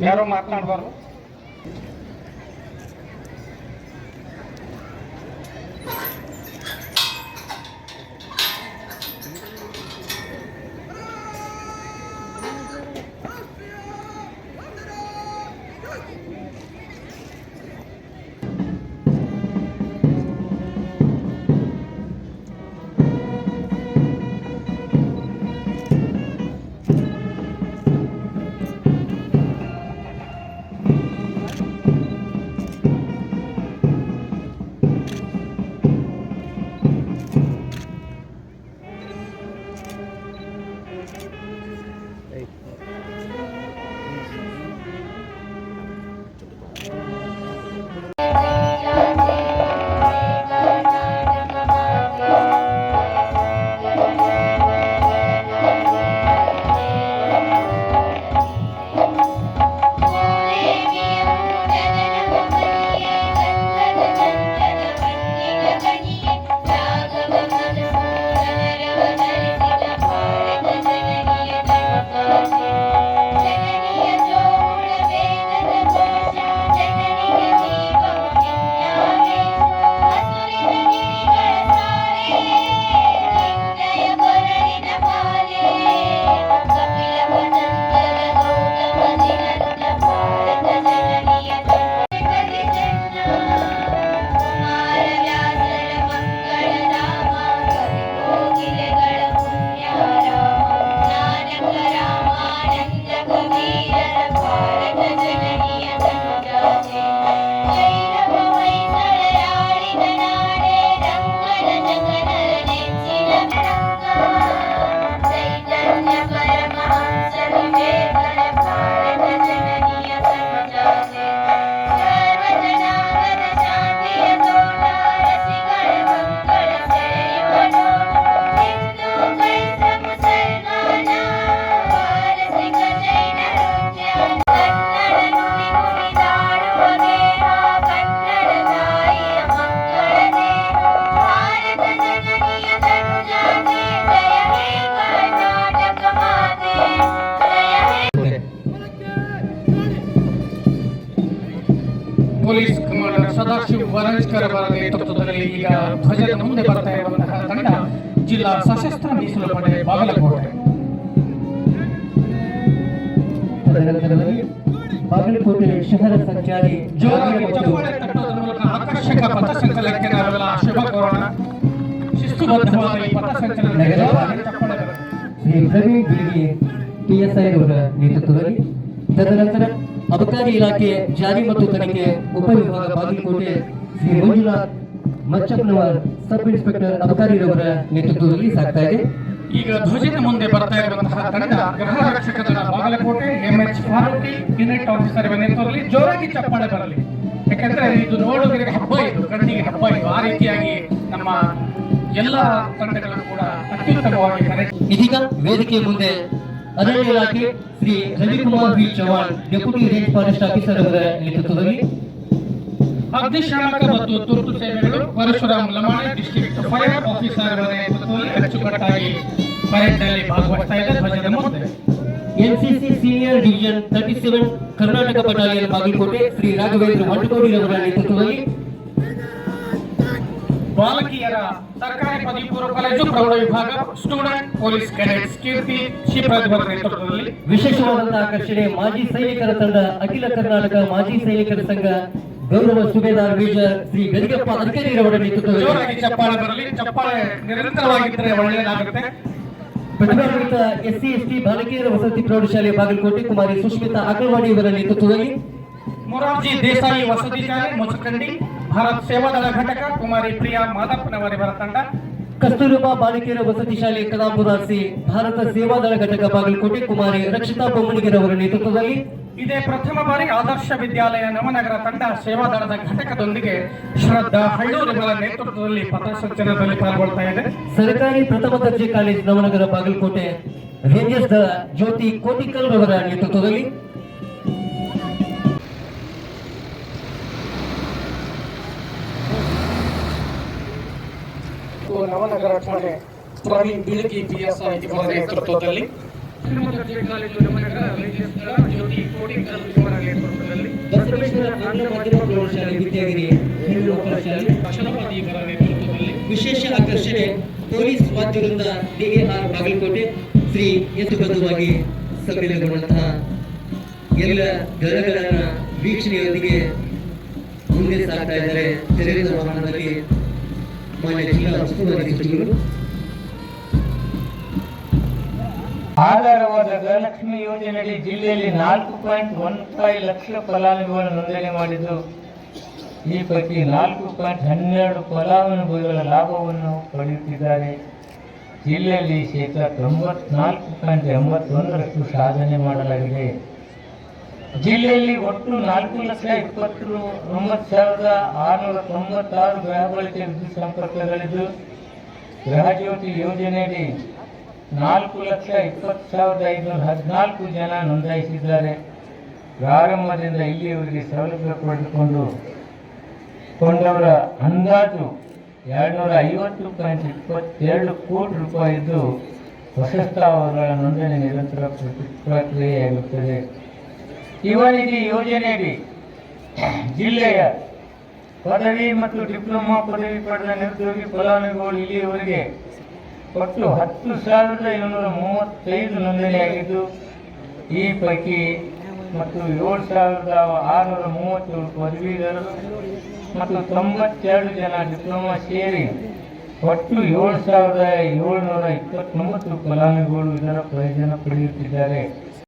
ಯಾರು ಮಾತನಾಡಬಾರ್ದು? ಸದಾಶಿವ್ ವರಂಜ್ಕರ್ ಅವರ ನೇತೃತ್ವದಲ್ಲಿ ಈಗ ಧ್ವಜದ ಮುಂದೆ ಬರ್ತಾ ಇರುವಂತಹ ತಂಡ ಜಿಲ್ಲಾ ಸಶಸ್ತ್ರ ಮೀಸಲು ಪಡೆ ಬಾಗಲಕೋಟೆ ತದನಂತರದಲ್ಲಿ ಬಾಗಲಕೋಟೆ ಶಹರ ಸಂಚಾರಿ ಜೋರಾಗಿ ಚಪ್ಪಾಳೆ ತಟ್ಟುವುದರ ಮೂಲಕ ಆಕರ್ಷಕ ಪಥಸಂಚಲನಕ್ಕೆ ನಾವೆಲ್ಲ ಶುಭ ಕೋರೋಣ ಶಿಸ್ತುಬದ್ಧವಾದ ಈ ಪಥಸಂಚಲನಕ್ಕೆ ಜೋರಾಗಿ ಚಪ್ಪಾಳೆ ಬರಲಿ. ಶ್ರೀ ಪ್ರವೀಣ್ ಬಿಳಿಗಿ ಪಿಎಸ್ಐ ಅವರ ನೇತೃತ್ವದಲ್ಲಿ ತದನಂತರ ಅಬಕಾರಿ ಇಲಾಖೆ ಜಾರಿ ಮತ್ತು ತನಿಖೆ ಉಪವಿಭಾಗ ಬಾಗಲಕೋಟೆ ಶ್ರೀ ಮಂಜುನಾಥ್ ಮಚ್ಚಪ್ಪನವರ್ ಸಬ್ ಇನ್ಸ್ಪೆಕ್ಟರ್ ಅಬಕಾರಿರವರ ನೇತೃತ್ವದಲ್ಲಿ ಸಾಗ್ತಾ ಇದೆ. ಈಗ ಧ್ವಜದ ಮುಂದೆ ಬರ್ತಾ ಇರುವಂತಹ ತಂಡ ಗೃಹ ರಕ್ಷಕ ದಳ Bagalkot MH Farooqui unit officer ಇವರ ನೇತೃತ್ವದಲ್ಲಿ ಜೋರಾಗಿ ಚಪ್ಪಾಳೆ ಬರಲಿ. ಯಾಕಂದ್ರೆ ಇದು ನೋಡುಗರಿಗೆ ಹಬ್ಬ ಇದು ಕಣ್ಣಿಗೆ ಹಬ್ಬ ಇದು. ಆ ರೀತಿಯಾಗಿ ನಮ್ಮ ಎಲ್ಲ ತಂಡಗಳು ಕೂಡ ಅತ್ಯುತ್ತಮವಾಗಿ ಇದೀಗ ವೇದಿಕೆ ಮುಂದೆ ಅರಣ್ಯ ಇಲಾಖೆ Shri Ravikumar V Chauhan deputy range forest officer ಅವರ ನೇತೃತ್ವದಲ್ಲಿ ಅಗ್ನಿಶಾಮಕ ಮತ್ತು ತುರ್ತು ಸೇವೆಗಳು Parashuram Lamani district fire officer ನೇತೃತ್ವದಲ್ಲಿ ಅಚ್ಚುಕಟ್ಟಾಗಿ ಪರೇಡ್ನಲ್ಲಿ ಭಾಗವಹಿಸ್ತಾ ಇದೆ ಧ್ವಜದ ಮುಂದೆ NCC senior division thirty seven Karnataka battalion Bagalkot Shri Raghavendra ಮಂಟಕೋಡಿರವರ ನೇತೃತ್ವದಲ್ಲಿ ಬಾಲಕಿಯರ ಸರ್ಕಾರಿ ಪದವಿ ಪೂರ್ವ ಕಾಲೇಜು ಪ್ರೌಢ ವಿಭಾಗ ಸ್ಟೂಡೆಂಟ್ ಪೊಲೀಸ್ ಕೆಡೆಟ್ಸ್ ಕೀರ್ತಿ ಶಿವರಾಜ್ವರ ನೇತೃತ್ವದಲ್ಲಿ. ವಿಶೇಷವಾದಂತಹ ಆಕರ್ಷಣೆ ಮಾಜಿ ಸೈನಿಕರ ತಂಡ ಅಖಿಲ ಕರ್ನಾಟಕ ಮಾಜಿ ಸೈನಿಕರ ಸಂಘ ಗೌರವ ಸುಬೇದಾರ್ ಮೇಜರ್ ಶ್ರೀ ಗದಿಗಪ್ಪ ಅರ್ಕರಿರವರ ನೇತೃತ್ವದಲ್ಲಿ ಚಪ್ಪಾಳೆ ಬರಲಿ. ಚಪ್ಪಾಳೆ ನಿರಂತರವಾಗಿದ್ದರೆ ಒಳ್ಳೆಯದಾಗುತ್ತೆ ಪ್ರತಿಭಾನ್ವಿತ ಎಸ್ಸಿ ಎಸ್ಟಿ ಬಾಲಕಿಯರ ವಸತಿ ಪ್ರೌಢಶಾಲೆ ಬಾಗಲಕೋಟೆ ಕುಮಾರಿ ಸುಷ್ಮಿತಾ ಅಗಲ್ವಾಡಿ ಇವರ ನೇತೃತ್ವದಲ್ಲಿ ಮೊರಾರ್ಜಿ ದೇಸಾಯಿ ವಸತಿ ಶಾಲೆ ಮುಚಕಂಡಿ ಭಾರತ್ ಸೇವಾದಳ ಘಟಕ ಕುಮಾರಿ ಪ್ರಿಯಾ ಮಾದಪ್ಪನವರಿವರ ತಂಡ ಕಸ್ತೂರಬಾ ಬಾಲಕಿಯರ ವಸತಿ ಶಾಲೆ ಕಲಾಪುರಾಸಿ ಸಿ ಭಾರತ ಸೇವಾದಳ ಘಟಕ ಬಾಗಲಕೋಟೆ ಕುಮಾರಿ ರಕ್ಷಿತಾ ಬೊಮ್ಮನಿಗೆರವರ ನೇತೃತ್ವದಲ್ಲಿ. ಇದೇ ಪ್ರಥಮ ಬಾರಿ ಆದರ್ಶ ವಿದ್ಯಾಲಯ ನವನಗರ ತಂಡ ಸೇವಾದಳದ ಘಟಕದೊಂದಿಗೆ ಶ್ರದ್ಧಾ ಹಳ್ಳೂರುಗಳ ನೇತೃತ್ವದಲ್ಲಿ ಪಥಸಂಚಲನದಲ್ಲಿ ಪಾಲ್ಗೊಳ್ತಾ ಇದೆ. ಸರ್ಕಾರಿ ಪ್ರಥಮ ದರ್ಜೆ ಕಾಲೇಜ್ ನವನಗರ ಬಾಗಲಕೋಟೆ ರೇಂಜರ್ಸ್ ಜ್ಯೋತಿ ಕೋಟಿಕಲ್ ರವರ ನೇತೃತ್ವದಲ್ಲಿ. ನವನಗರ ಠಾಣೆ ಪ್ರವೀಣ್ ಬಿಳಗಿ ಪಿಎಸ್ಐ ಇವರ ನೇತೃತ್ವದಲ್ಲಿ. ದರ್ಜೆ ಕಾಲೇಜು ನೇತೃತ್ವದಲ್ಲಿ ವಿಶೇಷ ಆಕರ್ಷಣೆ ಪೊಲೀಸ್ ವಾದ್ಯವೃಂದ ಡಿಎಆರ್ ಬಾಗಲಕೋಟೆ ಶ್ರೀ ಯಶುಬದ್ಧವಾಗಿ ಸಮ್ಮೇಳನಗೊಂಡಂತಹ ಎಲ್ಲ ಗಲಗಳನ್ನ ವೀಕ್ಷಣೆಯೊಂದಿಗೆ ಮುಂದೆ ಸಾಗ್ತಾ ಇದ್ದಾರೆ. ತೆರೆದ ವಾಹನದಲ್ಲಿ ಮಾನ್ಯ ಜಿಲ್ಲಾ ಉಸ್ತುವಾರಿ ಸಚಿವರು ಆಧಾರವಾದ ಗೃಹಲಕ್ಷ್ಮಿ ಯೋಜನೆಯಡಿ ಜಿಲ್ಲೆಯಲ್ಲಿ ನಾಲ್ಕು ಪಾಯಿಂಟ್ ಒನ್ ಫೈವ್ ಲಕ್ಷ ಫಲಾನುಭವಿಗಳನ್ನು ನೋಂದಣಿ ಮಾಡಿದ್ದು, ಈ ಪೈಕಿ ನಾಲ್ಕು ಪಾಯಿಂಟ್ ಹನ್ನೆರಡು ಫಲಾನುಭವಿಗಳ ಲಾಭವನ್ನು ಪಡೆಯುತ್ತಿದ್ದಾರೆ. ಜಿಲ್ಲೆಯಲ್ಲಿ ಶೇಕಡ ತೊಂಬತ್ನಾಲ್ಕು ಪಾಯಿಂಟ್ ಎಂಬತ್ತೊಂದರಷ್ಟು ಸಾಧನೆ ಮಾಡಲಾಗಿದೆ. ಜಿಲ್ಲೆಯಲ್ಲಿ ಒಟ್ಟು ನಾಲ್ಕು ಲಕ್ಷ ಇಪ್ಪತ್ತು ಒಂಬತ್ತು ಸಾವಿರದ ಆರುನೂರ ತೊಂಬತ್ತಾರು ಗೃಹ ಬಳಕೆ ವಿದ್ಯುತ್ ಸಂಪರ್ಕಗಳಿದ್ದು ಗೃಹಜ್ಯೋತಿ ಯೋಜನೆಯಡಿ ನಾಲ್ಕು ಲಕ್ಷ ಇಪ್ಪತ್ತು ಸಾವಿರದ ಐದುನೂರ ಹದಿನಾಲ್ಕು ಜನ ನೋಂದಾಯಿಸಿದ್ದಾರೆ. ಪ್ರಾರಂಭದಿಂದ ಇಲ್ಲಿಯವರಿಗೆ ಸೌಲಭ್ಯ ಪಡೆದುಕೊಂಡು ಕೊಂಡವರ ಅಂದಾಜು ಎರಡುನೂರ ಐವತ್ತು ಪಾಯಿಂಟ್ ಇಪ್ಪತ್ತೆರಡು ಕೋಟಿ ರೂಪಾಯಿದ್ದು ಹೊಸ ಸ್ಥಾವರಗಳ ನೋಂದಣಿ ನಿರಂತರ ಪ್ರಕ್ರಿಯೆಯಾಗುತ್ತದೆ. ಇವರಿಗೆ ಯೋಜನೆಯಡಿ ಜಿಲ್ಲೆಯ ಪದವಿ ಮತ್ತು ಡಿಪ್ಲೊಮಾ ಪದವಿ ಪಡೆದ ನಿರುದ್ಯೋಗಿ ಫಲಾನುಭವಿಗಳು ಇಲ್ಲಿಯವರೆಗೆ ಒಟ್ಟು ಹತ್ತು ಸಾವಿರದ ಏಳ್ನೂರ ಮೂವತ್ತೈದು ನೋಂದಣಿಯಾಗಿದ್ದು ಈ ಪೈಕಿ ಮತ್ತು ಏಳು ಸಾವಿರದ ಆರುನೂರ ಮೂವತ್ತೇಳು ಪದವೀಧರರು ಮತ್ತು ತೊಂಬತ್ತೆರಡು ಜನ ಡಿಪ್ಲೊಮಾ ಸೇರಿ ಒಟ್ಟು ಏಳು ಸಾವಿರದ ಏಳ್ನೂರ ಇಪ್ಪತ್ತೊಂಬತ್ತು ಫಲಾನುಭವಿಗಳು ಇದರ ಪ್ರಯೋಜನ ಪಡೆಯುತ್ತಿದ್ದಾರೆ.